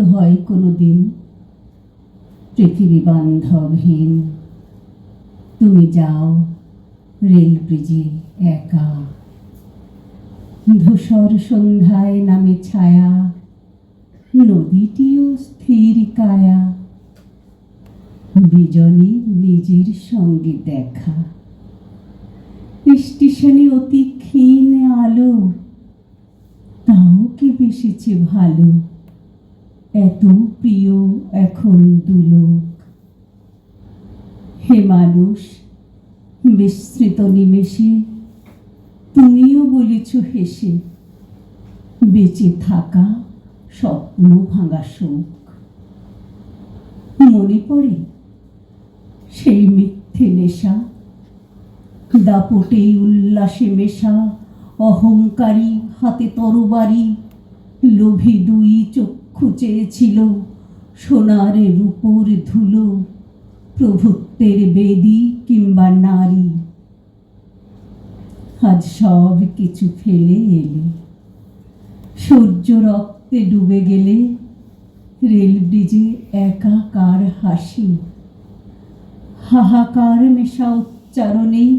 হয় কোনো দিন পৃথিবী বান্ধবহীন তুমি যাও, রেল ব্রিজে একা। ধূসর সন্ধ্যায় নামে ছায়া, নদীটিও স্থির কায়া। বিজনী নিজের সঙ্গে দেখা। স্টেশনে অতি ক্ষীণ আলো, তাও কি বেশিছে ভালো? এত প্রিয় এখন দুলোক। হে মানুষ বিস্মৃত নিমেষে তুমিও বলেছ হেসে, বেঁচে থাকা স্বপ্ন ভাঙা শোক। মনে পড়ে সেই মিথ্যে নেশা দাপটে উল্লাসে মেশা, অহংকারী হাতে তরবারি লোভী দুই চক্ষু চেয়েছিল সোনার রূপোর ধুলো, প্রভুত্বের বেদি কিংবা নারী। আজ সব কিছু ফেলে এলে। সূর্য রক্তে ডুবে গেলে রেল ব্রিজে একাকার হাসি। হাহাকার মেশা উচ্চারণে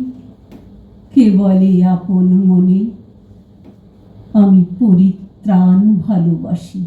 কে বলে আপন মনে। আমি পরিত্রাণ ভালোবাসি।